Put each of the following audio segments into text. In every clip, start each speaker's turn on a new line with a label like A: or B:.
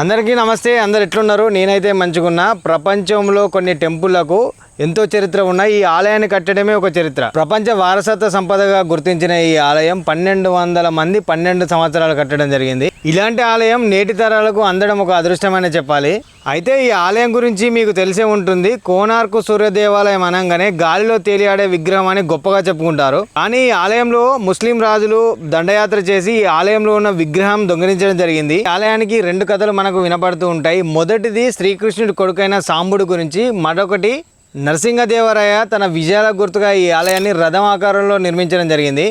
A: అందరికీ నమస్తే అందరు ఎట్లున్నారు? నేనైతే మంచిగున్నా. ప్రపంచంలో కొన్ని టెంపుల్లకు ఎంతో చరిత్ర ఉన్న ఈ ఆలయాన్ని కట్టడమే ఒక చరిత్ర. ప్రపంచ వారసత్వ సంపదగా గుర్తించిన ఈ ఆలయం పన్నెండు వందల మంది పన్నెండు సంవత్సరాలు కట్టడం జరిగింది. ఇలాంటి ఆలయం నేటి తరాలకు అందడం ఒక అదృష్టమని చెప్పాలి. అయితే ఈ ఆలయం గురించి మీకు తెలిసే ఉంటుంది. కోనార్కు సూర్య దేవాలయం అనగానే గాలిలో తేలియాడే విగ్రహం అని గొప్పగా చెప్పుకుంటారు. కానీ ఈ ఆలయంలో ముస్లిం రాజులు దండయాత్ర చేసి ఈ ఆలయంలో ఉన్న విగ్రహం దొంగిలించడం జరిగింది. ఆలయానికి రెండు కథలు మనకు వినపడుతూ ఉంటాయి. మొదటిది శ్రీకృష్ణుడి కొడుకైన సాంబుడు గురించి మరొకటి నరసింహదేవరాయ తన విజయాల గుర్తుగా ఈ ఆలయాన్ని రథం ఆకారంలో నిర్మించడం జరిగింది.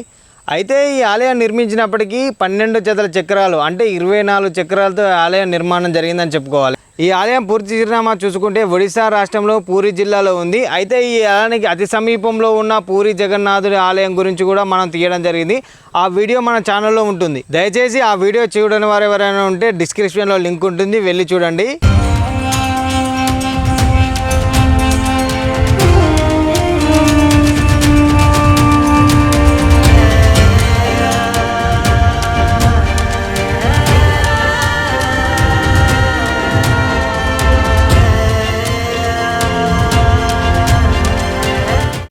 A: అయితే ఈ ఆలయం నిర్మించినప్పటికీ పన్నెండు జతల చక్రాలు అంటే ఇరవై నాలుగు చక్రాలతో ఆలయం నిర్మాణం జరిగిందని చెప్పుకోవాలి. ఈ ఆలయం పూర్తి చిరునామా చూసుకుంటే ఒడిశా రాష్ట్రంలో పూరి జిల్లాలో ఉంది. అయితే ఈ ఆలయానికి అతి సమీపంలో ఉన్న పూరి జగన్నాథుడి ఆలయం గురించి కూడా మనం తీయడం జరిగింది. ఆ వీడియో మన ఛానల్లో ఉంటుంది. దయచేసి ఆ వీడియో చూడని వారు ఎవరైనా ఉంటే డిస్క్రిప్షన్లో లింక్ ఉంటుంది. వెళ్ళి చూడండి.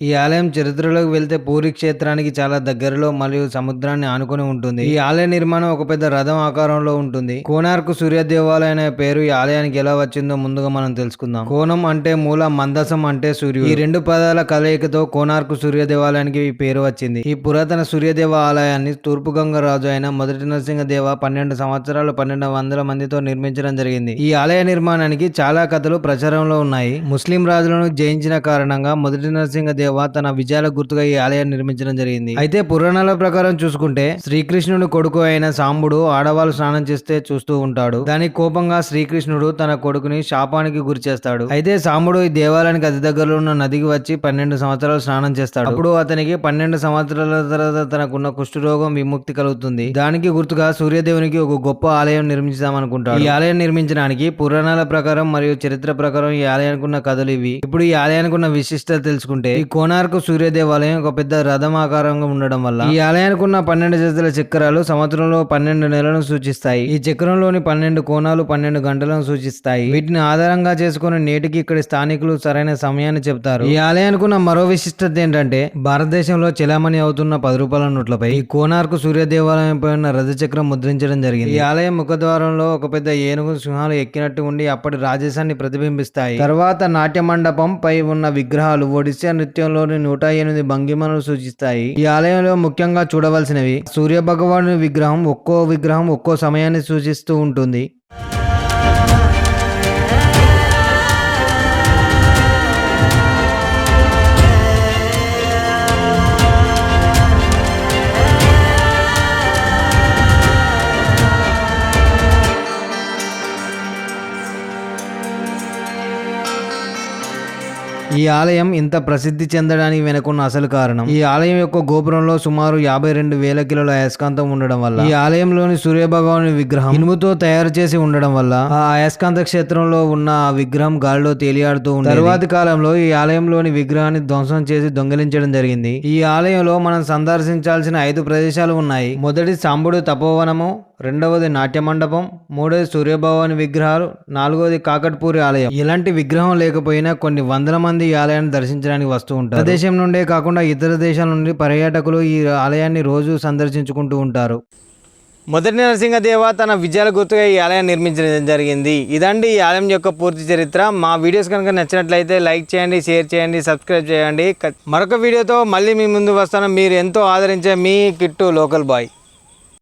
A: ఈ ఆలయం చరిత్రలోకి వెళ్తే పూరి క్షేత్రానికి చాలా దగ్గరలో మరియు సముద్రాన్ని ఆనుకొని ఉంటుంది. ఈ ఆలయ నిర్మాణం ఒక పెద్ద రథం ఆకారంలో ఉంటుంది. కోనార్కు సూర్య దేవాలయం అనే పేరు ఈ ఆలయానికి ఎలా వచ్చిందో ముందుగా మనం తెలుసుకుందాం. కోణం అంటే మూల మందసం అంటే సూర్యుడు. ఈ రెండు పదాల కలయికతో కోనార్కు సూర్య దేవాలయానికి ఈ పేరు వచ్చింది. ఈ పురాతన సూర్యదేవ ఆలయాన్ని తూర్పు గంగ రాజు అయిన మొదటి నరసింహదేవ పన్నెండు సంవత్సరాలు పన్నెండు వందల మందితో నిర్మించడం జరిగింది. ఈ ఆలయ నిర్మాణానికి చాలా కథలు ప్రచారంలో ఉన్నాయి. ముస్లిం రాజులను జయించిన కారణంగా మొదటి నరసింహదేవ తన విజయాల గుర్తుగా ఈ ఆలయాన్ని నిర్మించడం జరిగింది. అయితే పురాణాల ప్రకారం చూసుకుంటే శ్రీకృష్ణుడు కొడుకు అయిన సాంబుడు ఆడవాళ్ళు స్నానం చేస్తే చూస్తూ ఉంటాడు. దానికి కోపంగా శ్రీకృష్ణుడు తన కొడుకుని శాపానికి గురి చేస్తాడు. అయితే సాంబుడు ఈ దేవాలయానికి అతి దగ్గరలో ఉన్న నదికి వచ్చి పన్నెండు సంవత్సరాలు స్నానం చేస్తాడు. అప్పుడు అతనికి పన్నెండు సంవత్సరాల తర్వాత తనకున్న కుష్ఠరోగం విముక్తి కలుగుతుంది. దానికి గుర్తుగా సూర్యదేవునికి ఒక గొప్ప ఆలయం నిర్మించామనుకుంటాడు ఈ ఆలయం నిర్మించడానికి పురాణాల ప్రకారం మరియు చరిత్ర ప్రకారం ఈ ఆలయానికి ఉన్న కథలు ఇవి. ఇప్పుడు ఈ ఆలయానికి ఉన్న విశిష్టత తెలుసుకుంటే ఈ కోనార్కు సూర్య దేవాలయం ఒక పెద్ద రథం ఆకారంగా ఉండడం వల్ల ఈ ఆలయానికి ఉన్న పన్నెండు జతల చక్రాలు సంవత్సరంలో పన్నెండు నెలలను సూచిస్తాయి. ఈ చక్రంలోని పన్నెండు కోణాలు పన్నెండు గంటలను సూచిస్తాయి. వీటిని ఆధారంగా చేసుకుని నేటికి ఇక్కడి స్థానికులు సరైన సమయాన్ని చెప్తారు ఈ ఆలయానికి ఉన్న మరో విశిష్టత ఏంటంటే భారతదేశంలో చెలామణి అవుతున్న పది రూపాయల నోట్లపై ఈ కోనార్క్ సూర్య దేవాలయం పై ఉన్న రథ చక్రం ముద్రించడం జరిగింది. ఈ ఆలయం ముఖద్వారంలో ఒక పెద్ద ఏనుగు సింహాలు ఎక్కినట్టు ఉండి అప్పటి రాజేశాన్ని ప్రతిబింబిస్తాయి. తర్వాత నాట్య మండపం పై ఉన్న విగ్రహాలు ఒడిశా ఆలయంలోని నూట ఎనిమిది భంగిమలను సూచిస్తాయి. ఈ ఆలయంలో ముఖ్యంగా చూడవలసినవి సూర్య భగవాను విగ్రహం ఒక్కో విగ్రహం ఒక్కో సమయాన్ని సూచిస్తూ ఉంటుంది. ఈ ఆలయం ఇంత ప్రసిద్ధి చెందడానికి వెనుకున్న అసలు కారణం. ఈ ఆలయం యొక్క గోపురంలో సుమారు యాభై రెండు వేల కిలోల అయస్కాంతం ఉండడం వల్ల ఈ ఆలయంలోని సూర్య భగవాని విగ్రహం ఇనుముతో తయారు చేసి ఉండడం వల్ల ఆ అయస్కాంత క్షేత్రంలో ఉన్న ఆ విగ్రహం గాలిలో తేలియాడుతూ ఉంది తరువాతి కాలంలో ఈ ఆలయంలోని విగ్రహాన్ని ధ్వంసం చేసి దొంగిలించడం జరిగింది. ఈ ఆలయంలో మనం సందర్శించాల్సిన ఐదు ప్రదేశాలు ఉన్నాయి. మొదటి సాంబుడు తపోవనము రెండవది నాట్య మండపం మూడవది సూర్యభవాని విగ్రహాలు నాలుగవది కాకట్పూరి ఆలయం. ఇలాంటి విగ్రహం లేకపోయినా కొన్ని వందల మంది ఈ ఆలయాన్ని దర్శించడానికి వస్తూ ఉంటారు. దేశం నుండే కాకుండా ఇతర దేశాల నుండి పర్యాటకులు ఈ ఆలయాన్ని రోజు సందర్శించుకుంటూ ఉంటారు. మొదటి నరసింహదేవ తన విజయాల గుర్తుగా ఈ ఆలయం నిర్మించడం జరిగింది. ఇదండి ఈ ఆలయం యొక్క పూర్తి చరిత్ర. మా వీడియోస్ కనుక నచ్చినట్లయితే లైక్ చేయండి షేర్ చేయండి సబ్స్క్రైబ్ చేయండి. మరొక వీడియోతో మళ్ళీ మీ ముందు వస్తాను. మీరు ఎంతో ఆదరించే మీ కిట్టు లోకల్ బాయ్.